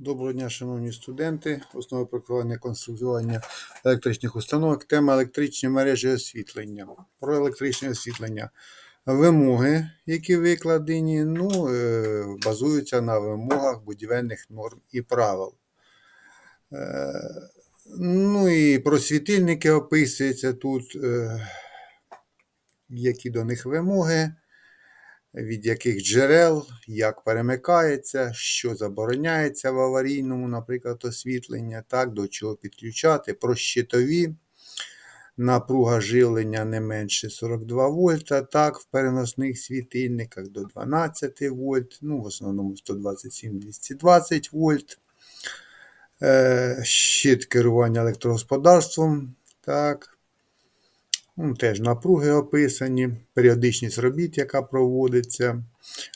Доброго дня, шановні студенти. Основи проектування конструювання електричних установок. Тема електричні мережі освітлення. Про електричне освітлення. Вимоги, які викладені, ну, е, базуються на вимогах будівельних норм і правил. Е, Ну і про світильники описується тут, е, які до них вимоги від яких джерел, як перемикається, що забороняється в аварійному, наприклад, освітлення, так, до чого підключати, про щитові. Напруга живлення не менше 42 вольта, так, в переносних світильниках до 12 вольт, ну, в основному 127-220 вольт. Е, щит керування електрогосподарством, так. Ну, Теж напруги описані, періодичність робіт, яка проводиться,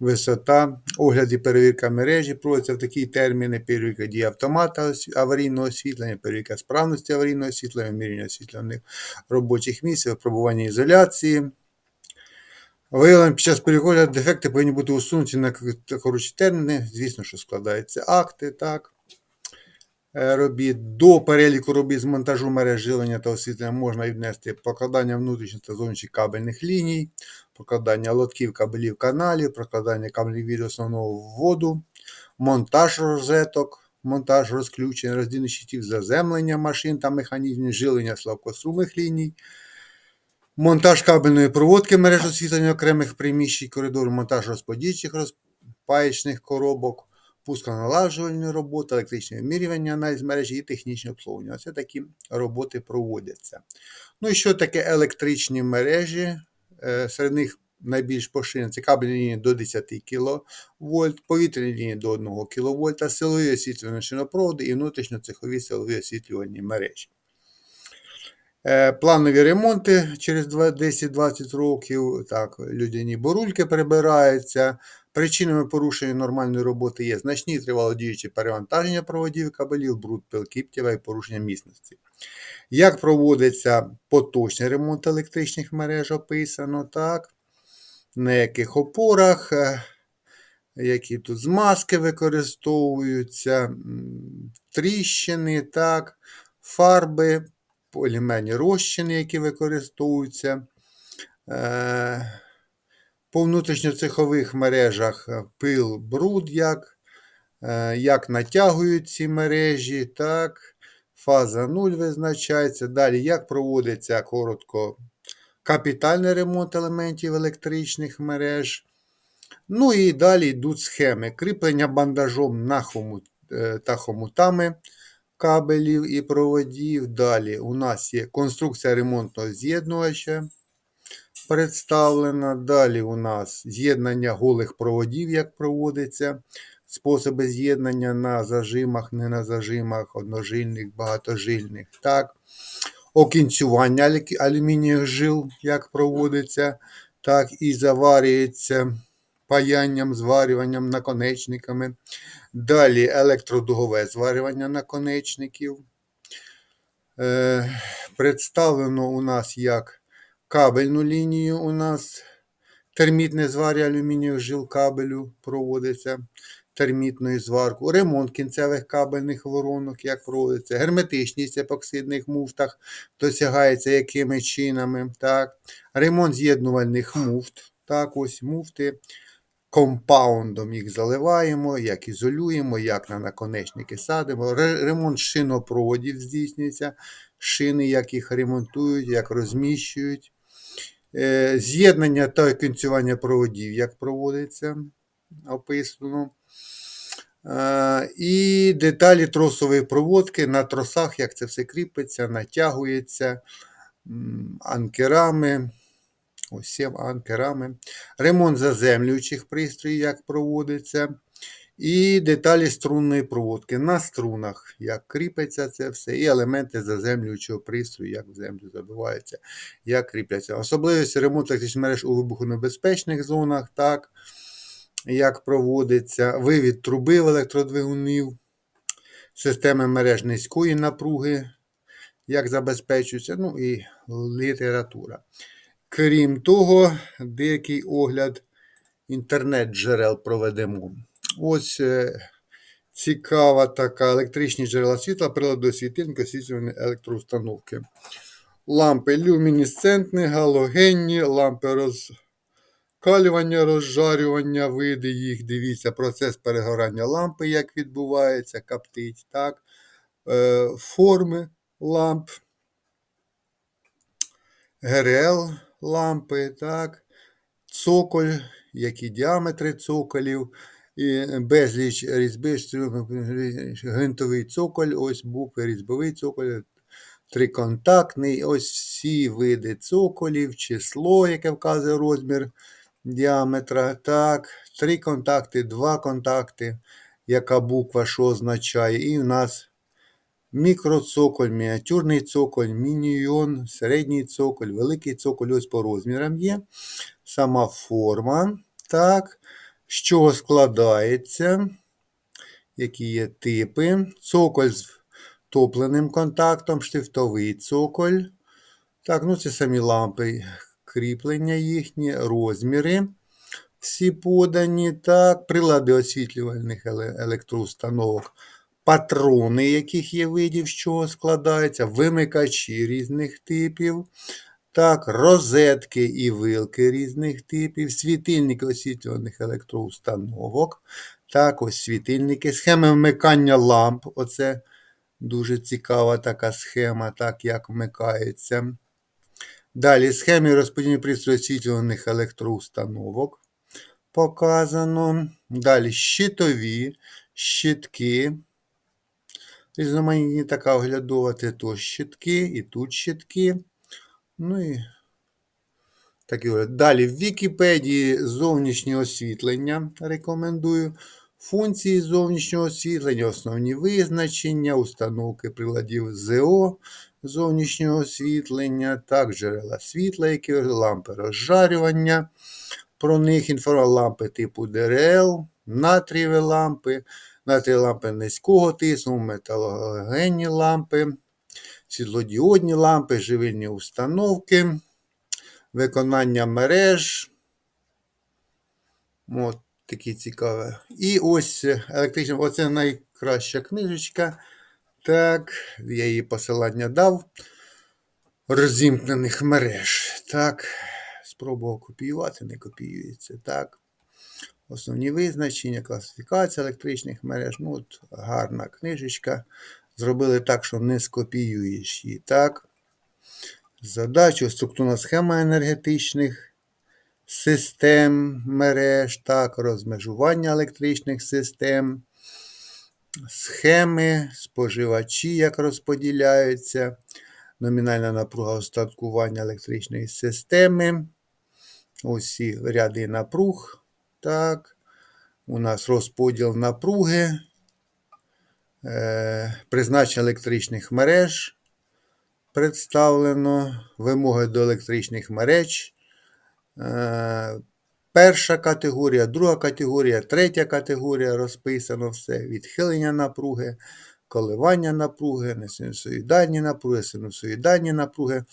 висота, огляд і перевірка мережі проводиться в такі терміни, перевірка дії автомата аварійного освітлення, перевірка справності аварійного освітлення, вимірювання освітлених робочих місць, випробування ізоляції. Виявлення під час перегляду дефекти повинні бути усунуті на коротші терміни. Звісно, що складаються акти, так. Е, робіт. До переліку робіт з монтажу мереж живлення та освітлення можна віднести прокладання внутрішніх та зовнішніх кабельних ліній, прокладання лотків кабелів каналів, прокладання кабелів від основного вводу, монтаж розеток, монтаж розключень, роздільних щитів заземлення машин та механізмів живлення слабкострумних ліній. Монтаж кабельної проводки мереж освітлення окремих приміщень коридору, монтаж розподільчих розпаєчних коробок, пусконалагоджувальні роботи, електричне вимірювання, аналіз мережі і технічне обслуговування. Це такі роботи проводяться. Ну і що таке електричні мережі? Е, серед них найбільш поширені це кабельні лінії до 10 кВт, повітряні лінії до 1 кВт, силові освітлювальні шинопроводи і внутрішньоцехові силові освітлювальні мережі. Е, планові ремонти через 10-20 років. Так, Людяні борульки прибираються. Причинами порушення нормальної роботи є значні тривалодіючі перевантаження проводів кабелів, бруд пилкіптєва і порушення міцності. Як проводиться поточний ремонт електричних мереж, описано, так? на яких опорах, е, які тут змазки використовуються, тріщини, так, фарби, полімерні розчини, які використовуються. Е, по внутрішньоцехових мережах е, пил, бруд, як е, як натягують ці мережі, так, фаза 0 визначається. Далі, як проводиться коротко капітальний ремонт елементів електричних мереж. Ну і далі йдуть схеми. Кріплення бандажом на хомут, е, та хомутами кабелів і проводів. Далі у нас є конструкція ремонтного з'єднувача представлена. Далі у нас з'єднання голих проводів, як проводиться. Способи з'єднання на зажимах, не на зажимах, одножильних, багатожильних. Так. Окінцювання алюмінієвих жил, як проводиться, так і заварюється паянням, зварюванням наконечниками. Далі електродугове зварювання наконечників. Е, Представлено у нас як кабельну лінію у нас термітне зваря алюмінієвих жил кабелю проводиться термітною зварку, ремонт кінцевих кабельних воронок, як проводиться, герметичність епоксидних муфтах досягається якими чинами. так, Ремонт з'єднувальних муфт. так, ось муфти. Компаундом їх заливаємо, як ізолюємо, як на наконечники садимо. Ремонт шинопроводів здійснюється, шини, як їх ремонтують, як розміщують. Е, з'єднання та кінцювання проводів, як проводиться, описано. Е, і деталі тросової проводки на тросах, як це все кріпиться, натягується анкерами. Ось анкерами. Ремонт заземлюючих пристроїв, як проводиться. І деталі струнної проводки на струнах, як кріпиться це все, і елементи заземлюючого пристрою, як в землю забиваються, як кріпляться. Особливості ремонту електричних мереж у вибухонебезпечних зонах, так, як проводиться, вивід труби в електродвигунів, системи мереж низької напруги, як забезпечуються, ну і література. Крім того, деякий огляд інтернет-джерел проведемо. Ось е, цікава така електричні джерела світла, прилади світильника, освітлювання електроустановки. Лампи люмінесцентні, галогенні, лампи розкалювання, розжарювання, види їх. Дивіться, процес перегорання лампи, як відбувається, коптить. так. Е, форми ламп, ГРЛ лампи, так. цоколь, які діаметри цоколів, безліч різьби, гвинтовий цоколь, ось букви, різьбовий цоколь, триконтактний, ось всі види цоколів, число, яке вказує розмір діаметра. Так, три контакти, два контакти, яка буква що означає. І в нас мікроцоколь, мініатюрний цоколь, мініон, середній цоколь, великий цоколь, ось по розмірам є. Сама форма. Так, з чого складається, які є типи. Цоколь з топленим контактом, штифтовий цоколь. Так, ну це самі лампи, кріплення їхні, розміри. Всі подані. Так, прилади освітлювальних електроустановок, патрони, яких є видів, з чого складаються, вимикачі різних типів. Так, розетки і вилки різних типів, світильники освітлюваних електроустановок. Так, ось світильники, схеми вмикання ламп. Оце дуже цікава така схема, так як вмикається. Далі схеми розподільних пристрою освітлюваних електроустановок показано. Далі щитові, щитки. Різноманітні така оглядова, то щитки, і тут щитки. Ну і такі ось. Далі в Вікіпедії зовнішнє освітлення рекомендую. Функції зовнішнього освітлення, основні визначення, установки приладів ЗО зовнішнього освітлення, так, джерела світла, які лампи розжарювання. Про них інформація лампи типу ДРЛ, натрієві лампи, натрієві лампи низького тиску, металогенні лампи, світлодіодні лампи, живильні установки, виконання мереж. От такі цікаві. І ось електрична, оце найкраща книжечка. Так, я її посилання дав. Розімкнених мереж. Так, спробував копіювати, не копіюється. Так. Основні визначення, класифікація електричних мереж. Ну, от гарна книжечка. Зробили так, що не скопіюєш її. Так. Задача, структурна схема енергетичних систем мереж, так, розмежування електричних систем, схеми, споживачі, як розподіляються, номінальна напруга остаткування електричної системи. Усі ряди напруг. Так. У нас розподіл напруги, призначення електричних мереж представлено, вимоги до електричних мереж. Е, Перша категорія, друга категорія, третя категорія розписано все. Відхилення напруги, коливання напруги, несинусоїдальні напруги, синусоїдальні напруги, е,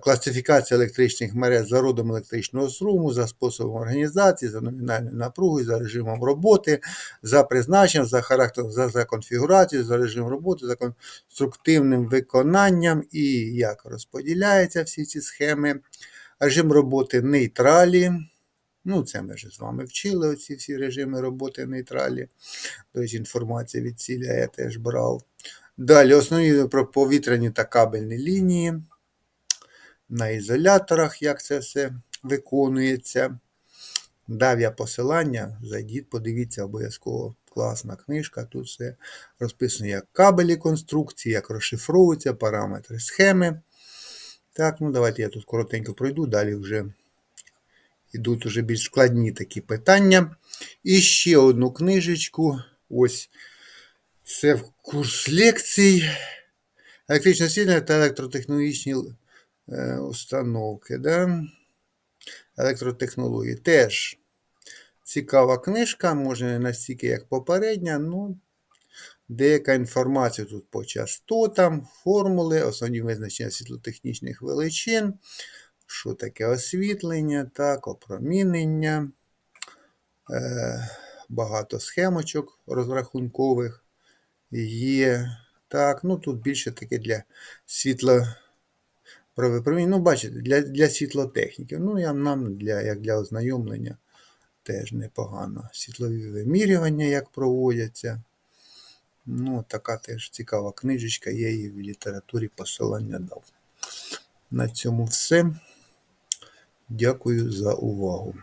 класифікація електричних мереж за родом електричного струму, за способом організації, за номінальною напругою, за режимом роботи, за призначенням, за характером, за, за конфігурацією, за режимом роботи, за конструктивним виконанням і як розподіляються всі ці схеми. Режим роботи нейтралі. Ну, це ми вже з вами вчили оці всі режими роботи нейтралі. Речі, інформація від ціля я теж брав. Далі основні повітряні та кабельні лінії. На ізоляторах, як це все виконується. Дав я посилання, зайдіть, подивіться обов'язково класна книжка. Тут все розписано як кабелі конструкції, як розшифровуються, параметри схеми. Так, ну давайте я тут коротенько пройду, далі вже йдуть уже більш складні такі питання. І ще одну книжечку. Ось це курс лекцій. Електричне освітлення та електротехнологічні установки. Да? Електротехнології. Теж цікава книжка, може не настільки, як попередня, ну. Деяка інформація тут по частотам, формули, основні визначення світлотехнічних величин, що таке освітлення, так, опромінення, е, багато схемочок розрахункових є. Так, ну тут більше таке для світло Ну, бачите, для, для світлотехніки. Ну, я, нам для, як для ознайомлення теж непогано. Світлові вимірювання, як проводяться. Ну, така теж цікава книжечка, я її в літературі посилання дав. На цьому все. Дякую за увагу.